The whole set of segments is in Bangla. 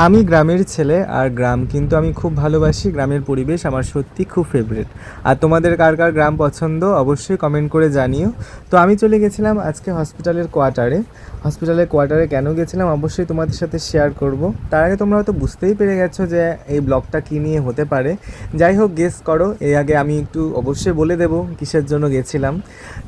আমি গ্রামের ছেলে আর গ্রাম কিন্তু আমি খুব ভালোবাসি, গ্রামের পরিবেশ আমার সত্যি খুব ফেভারিট আর তোমাদের কার কার গ্রাম পছন্দ অবশ্যই কমেন্ট করে জানিও। তো আমি চলে গেছিলাম আজকে হসপিটালের কোয়ার্টারে হসপিটালের কোয়ার্টারে কেন গেছিলাম অবশ্যই তোমাদের সাথে শেয়ার করব। তার আগে তোমরা হয়তো বুঝতেই পেরে গেছো যে এই ব্লগটা কী নিয়ে হতে পারে। যাই হোক গেস করো, এর আগে আমি একটু অবশ্যই বলে দেবো কিসের জন্য গেছিলাম।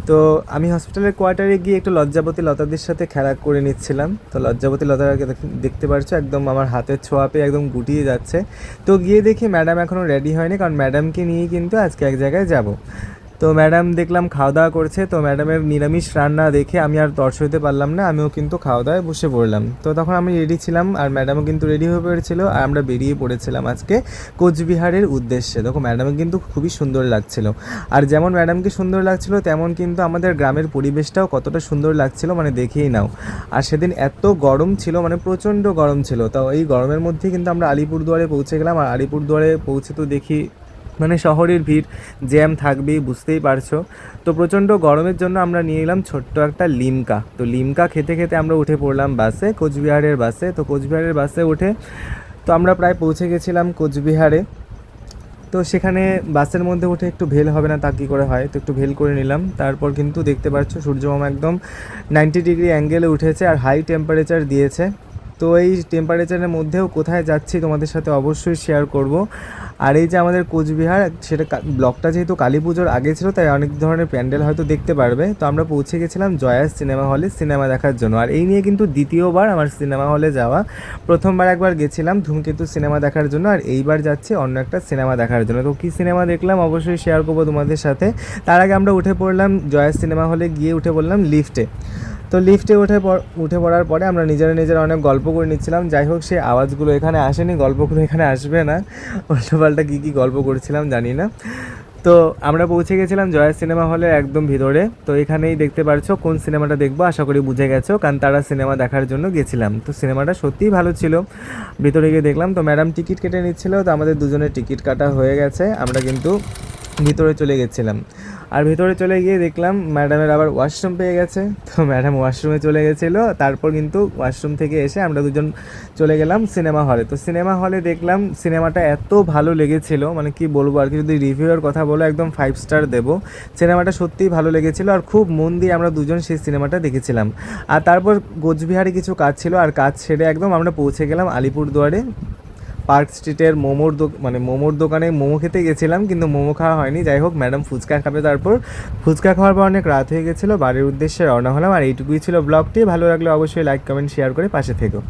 তো আমি হসপিটালের কোয়ার্টারে গিয়ে একটু লজ্জাবতী লতাদের সাথে খেলা করে নিচ্ছিলাম। তো লজ্জাবতী লতাকে দেখ- দেখতে পারছ একদম আমার হাতের ছোঁয়া পেয়ে একদম গুটিয়ে যাচ্ছে। তো গিয়ে দেখি ম্যাডাম এখনও রেডি হয়নি, কারণ ম্যাডামকে নিয়েই কিন্তু আজকে এক জায়গায় যাব। তো ম্যাডাম দেখলাম খাওয়া দাওয়া করছে, তো ম্যাডামের নিরামিষ রান্না দেখে আমি আর তর্স হইতে পারলাম না, আমিও কিন্তু খাওয়া দাওয়ায় বসে পড়লাম। তো তখন আমি রেডি ছিলাম আর ম্যাডামও কিন্তু রেডি হয়ে পড়েছিল, আর আমরা বেরিয়ে পড়েছিলাম আজকে কোচবিহারের উদ্দেশ্যে। দেখো ম্যাডামকে কিন্তু খুবই সুন্দর লাগছিল। আর যেমন ম্যাডামকে সুন্দর লাগছিল, তেমন কিন্তু আমাদের গ্রামের পরিবেশটাও কতটা সুন্দর লাগছিল মানে দেখেই নাও। আর সেদিন এত গরম ছিল মানে প্রচণ্ড গরম ছিল। তো এই গরমের মধ্যে কিন্তু আমরা আলিপুরদুয়ারে পৌঁছে গেলাম, আর আলিপুরদুয়ারে পৌঁছে তো দেখি মানে শহরের ভিড় জ্যাম থাকবেই, বুঝতেই পারছ। তো প্রচণ্ড গরমের জন্য আমরা নিয়ে এলাম ছোট্ট একটা লিমকা। তো লিমকা খেতে খেতে আমরা উঠে পড়লাম বাসে, কোচবিহারের বাসে। তো কোচবিহারের বাসে উঠে তো আমরা প্রায় পৌঁছে গেছিলাম কোচবিহারে। তো সেখানে বাসের মধ্যে উঠে একটু ভেল হবে না তা কী করে হয়? তো একটু ভেল করে নিলাম। তারপর কিন্তু দেখতে পাচ্ছ সূর্যমামা একদম নাইনটি ডিগ্রি অ্যাঙ্গেলে উঠেছে আর হাই টেম্পারেচার দিয়েছে। তো এই টেম্পারেচারের মধ্যেও কোথায় যাচ্ছি তোমাদের সাথে অবশ্যই শেয়ার করব। আর এই যে আমাদের কোচবিহার, সেটা ব্লকটা যেহেতু কালী পুজোর আগে ছিল, তাই অনেক ধরনের প্যান্ডেল হয়তো দেখতে পারবে। তো আমরা পৌঁছে গেছিলাম জয়াস সিনেমা হলে সিনেমা দেখার জন্য। আর এই নিয়ে কিন্তু দ্বিতীয়বার আমার সিনেমা হলে যাওয়া। প্রথমবার একবার গেছিলাম ধূমকেতু সিনেমা দেখার জন্য, আর এইবার যাচ্ছি অন্য একটা সিনেমা দেখার জন্য। তো কী সিনেমা দেখলাম অবশ্যই শেয়ার করব তোমাদের সাথে। তার আগে আমরা উঠে পড়লাম জয়াস সিনেমা হলে গিয়ে উঠে পড়লাম লিফটে তো লিফটে উঠে উঠে পড়ার পরে আমরা নিজেরা নিজেরা অনেক গল্প করে নিচ্ছিলাম। যাই হোক সেই আওয়াজগুলো এখানে আসেনি, গল্পগুলো এখানে আসবে না। উল্টোপাল্টা কী কী গল্প করছিলাম জানি না। তো আমরা পৌঁছে গেছিলাম জয়া সিনেমা হলে একদম ভিতরে। তো এখানেই দেখতে পারছ কোন সিনেমাটা দেখব, আশা করি বুঝে গেছো, কারণ তারা সিনেমা দেখার জন্য গেছিলাম। তো সিনেমাটা সত্যিই ভালো ছিল। ভিতরে গিয়ে দেখলাম, তো ম্যাডাম টিকিট কেটে নিচ্ছিল, তো আমাদের দুজনের টিকিট কাটা হয়ে গেছে। আমরা কিন্তু ভিতরে চলে গেছিলাম। আর ভেতরে চলে গিয়ে দেখলাম ম্যাডামের আবার ওয়াশরুম পেয়ে গেছে। তো ম্যাডাম ওয়াশরুমে চলে গেছিল, তারপর কিন্তু ওয়াশরুম থেকে এসে আমরা দুজন চলে গেলাম সিনেমা হলে তো সিনেমা হলে দেখলাম সিনেমাটা এত ভালো লেগেছিল মানে কি বলব আর কি, যদি রিভিউয়ের কথা বলো একদম ফাইভ স্টার দেবো। সিনেমাটা সত্যিই ভালো লেগেছিল আর খুব মন দিয়ে আমরা দুজন সেই সিনেমাটা দেখেছিলাম। আর তারপর কোচবিহারে কিছু কাজ ছিল, আর কাজ ছেড়ে একদম আমরা পৌঁছে গেলাম আলিপুরদুয়ারে। পার্ক স্ট্রিটের মোমোর মানে মোমোর দোকানে মোমো খেতে গেছিলাম, কিন্তু মোমো খাওয়া হয়নি। যাই হোক, ম্যাডাম ফুচকা খাবে তারপর। ফুচকা খাওয়ার পর অনেক রাত হয়ে গেছিল, বাড়ির উদ্দেশ্যে রওনা হলাম। আর এইটুকুই ছিল ব্লগটি। ভালো লাগলে অবশ্যই লাইক কমেন্ট শেয়ার করে পাশে থেকো।